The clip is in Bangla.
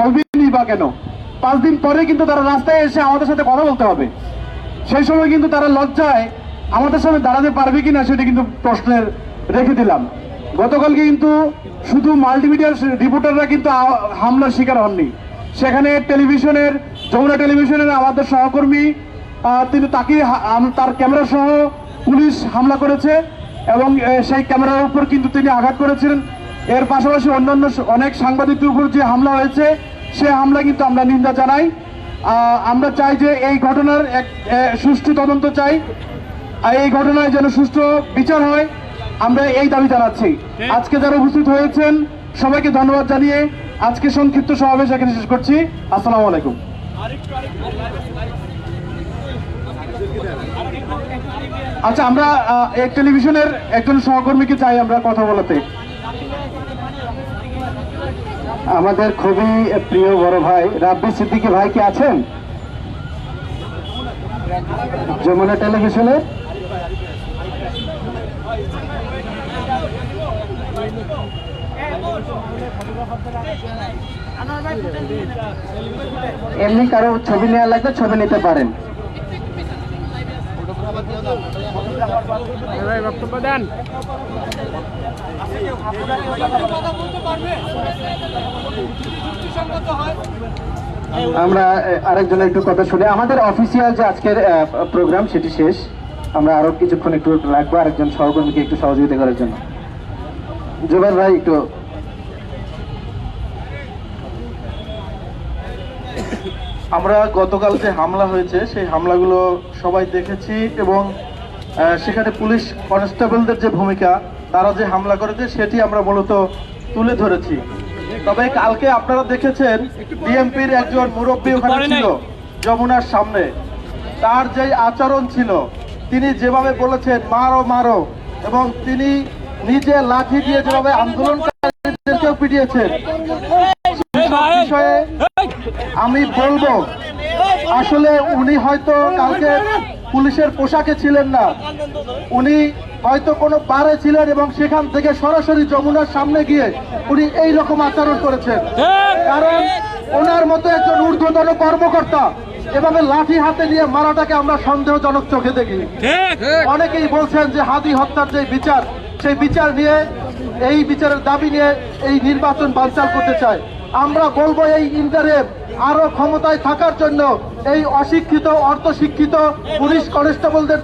বলবেনই বা কেন? পাঁচ দিন পরে কিন্তু তারা রাস্তায় এসে আমাদের সাথে কথা বলতে হবে। সেই সময় কিন্তু তারা লজ্জায় আমাদের সামনে দাঁড়াতে পারবে কিনা সেটা কিন্তু প্রশ্নের রেখে দিলাম। গতকালকে কিন্তু শুধু মাল্টিমিডিয়ার রিপোর্টাররা কিন্তু হামলার শিকার হননি। সেখানে টেলিভিশনের, যমুনা টেলিভিশনের আমাদের সহকর্মী তিনি তাকে তার ক্যামেরা সহ পুলিশ হামলা করেছে এবং সেই ক্যামেরার উপর কিন্তু তিনি আঘাত করেছিলেন। এর পাশাপাশি অন্যান্য অনেক সাংবাদিকদের উপর যে হামলা হয়েছে সে হামলা কিন্তু আমরা নিন্দা জানাই। আমরা চাই যে এই ঘটনার এক সুষ্ঠু তদন্ত চাই। আর এই ঘটনায় যেন সুষ্ঠু বিচার হয় আমরা এই দাবি জানাচ্ছি। আজকে যারা উপস্থিত হয়েছেন সবাইকে ধন্যবাদ জানিয়ে আজকে সংক্ষিপ্ত সমাবেশ এখানে শেষ করছি। আসসালামু আলাইকুম। আচ্ছা আমরা এক টেলিভিশনের একজন সহকর্মীকে চাই আমরা কথা বলাতে। আমাদের খুবই প্রিয় বড় ভাই। রাব্বি সিদ্দিকি ভাই কি আছেন? যমুনা টেলিভিশনে? এমনি কারও ছবি নেওয়া লাগলে ছবি নিতে পারেন। বক্তব্য দেন আমরা আহ, আরেকজনের একটু কথা শুনে আমাদের অফিসিয়াল যে আজকের প্রোগ্রাম সেটি শেষ। আমরা আরও কিছুক্ষণ একটু রাখব আরেকজন সহকর্মীকে একটু সহযোগিতা করার জন্য। জুবের ভাই একটু আমরা গতকাল যে হামলা হয়েছে সেই হামলাগুলো সবাই দেখেছি এবং সেখানে পুলিশ কনস্টেবলদের যে ভূমিকা তারা যে হামলা করেছে সেটি আমরা মূলত তুলে ধরেছি। তবে কালকে আপনারা দেখেছেন বিএনপির একজন মুরব্বী ওখানে ছিল যমুনার সামনে। তার যে আচরণ ছিল তিনি যেভাবে বলেছেন মারো মারো। এবং তিনি নিজে লাঠি দিয়ে যেভাবে আন্দোলনকারীদেরকেও পিটিয়েছেন। বিষয়ে আমি বলব আসলে উনি হয়তো কালকে পুলিশের পোশাকে ছিলেন না। উনি হয়তো কোনো বারে ছিলেন এবং সেখান থেকে সরাসরি যমুনার সামনে গিয়ে উনি এই রকম আচরণ করেছেন। কারণ ওনার মতো একজন ঊর্ধ্বতন কর্মকর্তা এভাবে লাঠি হাতে নিয়ে মারাটাকে আমরা সন্দেহজনক চোখে দেখি। অনেকেই বলছেন যে হাদি হত্যার যে বিচার, সেই বিচার নিয়ে, এই বিচারের দাবি নিয়ে এই নির্বাচন বানচাল করতে চায়। আমরা বলব এই ইন্টারের আরও ক্ষমতায় থাকার জন্য এই অশিক্ষিত অর্ধশিক্ষিত পুলিশ কনস্টেবলদের